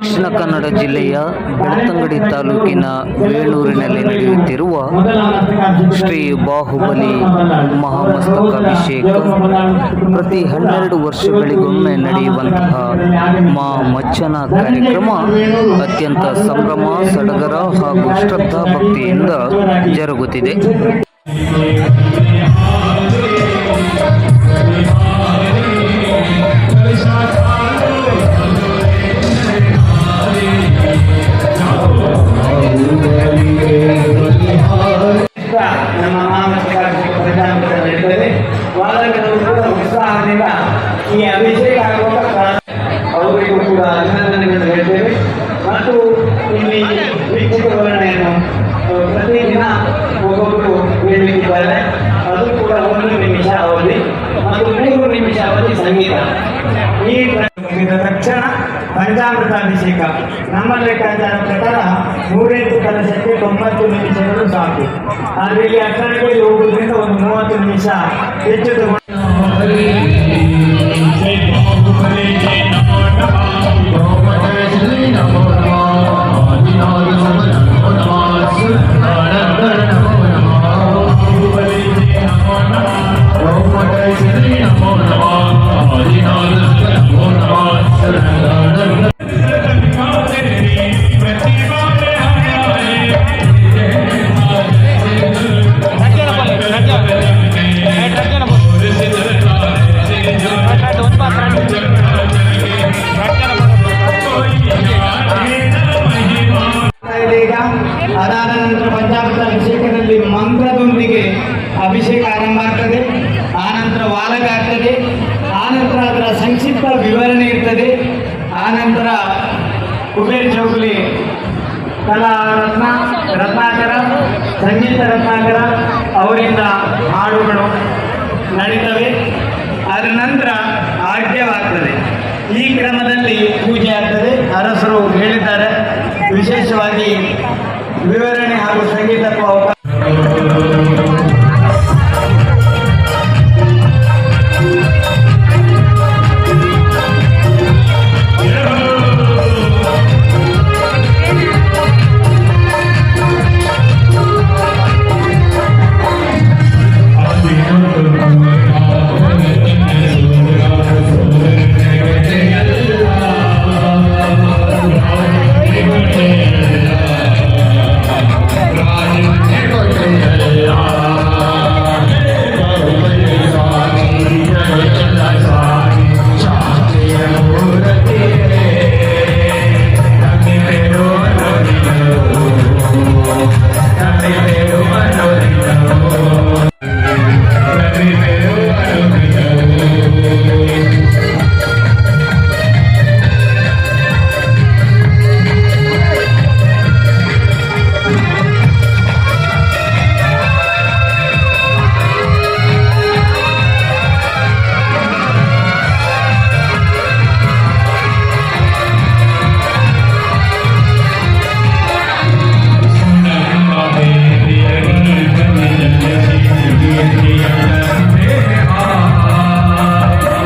ದಕ್ಷಿಣ ಕನ್ನಡ ಜಿಲ್ಲೆಯ ಬೆಳ್ತಂಗಡಿ ತಾಲೂಕಿನ ವೇಣೂರಿನಲ್ಲಿ ನಡೆಯುತ್ತಿರುವ ಶ್ರೀ ಬಾಹುಬಲಿ ಮಹಾಮಸ್ತಕಾಭಿಷೇಕ ಪ್ರತಿ ಹನ್ನೆರಡು ವರ್ಷಗಳಿಗೊಮ್ಮೆ ನಡೆಯುವಂತಹ ಮಾ ಮಚ್ಚನ ಕಾರ್ಯಕ್ರಮ ಅತ್ಯಂತ ಸಂಭ್ರಮ, ಸಡಗರ ಹಾಗೂ ಶ್ರದ್ಧಾ ಭಕ್ತಿಯಿಂದ ಜರುಗುತ್ತಿದೆ. ಈ ಅಭಿಷೇಕ ಕಾರಣ ಅವರಿಗೂ ಕೂಡ ಅಭಿನಂದನೆಗಳನ್ನು ಹೇಳ್ತೇವೆ. ಮತ್ತು ಇಲ್ಲಿ ವೀಕ್ಷಕ ವರ್ಣನೆಯನ್ನು ಆ, ಪ್ರತಿದಿನ ಒಬ್ಬೊಬ್ಬರು ಹೇಳಲಿಕ್ಕಿದ್ದಾರೆ ಅದು ಕೂಡ ಒಂದು ನಿಮಿಷ ಅವಧಿ. ಮತ್ತು ಮೂರು ನಿಮಿಷ ಅವಧಿ ಸಂಗೀತ. ಈ ಮುಗಿದ ತಕ್ಷಣ ಪಂಚಾಮೃತ ಅಭಿಷೇಕ ನಮ್ಮ ಲೆಕ್ಕಾಚಾರ ಪ್ರಕಾರ ನೂರೆಂಟು ಕಲಶಕ್ಕೆ ತೊಂಬತ್ತು ನಿಮಿಷಗಳು ಸಾಕು. ಆದರೆ ಇಲ್ಲಿ ಅಕ್ಕಡಿಗೆ ಹೋಗುವುದರಿಂದ ಒಂದು ಮೂವತ್ತು ನಿಮಿಷ ಹೆಚ್ಚು ತಗೊಂಡು ಅದಾದ ನಂತರ ಪಂಚಾಮೃತ ಅಭಿಷೇಕದಲ್ಲಿ ಮಂತ್ರದೊಂದಿಗೆ ಅಭಿಷೇಕ ಆರಂಭ ಆಗ್ತದೆ ಆನಂತರ ವಾಲಕ ಆಗ್ತದೆ ಆನಂತರ ಅದರ ಸಂಕ್ಷಿಪ್ತ ವಿವರಣೆ ಇರ್ತದೆ ಆನಂತರ ಕುಬೇರ್ ಚೌಕಲಿ ಕಲಾ ರತ್ನ, ರತ್ನಾಕರ, ಸಂಗೀತ ರತ್ನಾಕರ ಅವರಿಂದ ಹಾಡುಗಳು ನಡೀತವೆ. ಅದರ ನಂತರ ಆಡ್ಯವಾಗ್ತದೆ ಈ ಕ್ರಮದಲ್ಲಿ ಪೂಜೆ ಆಗ್ತದೆ. ಅರಸರು ಹೇಳಿದ್ದಾರೆ, ವಿಶೇಷವಾಗಿ ವಿವರ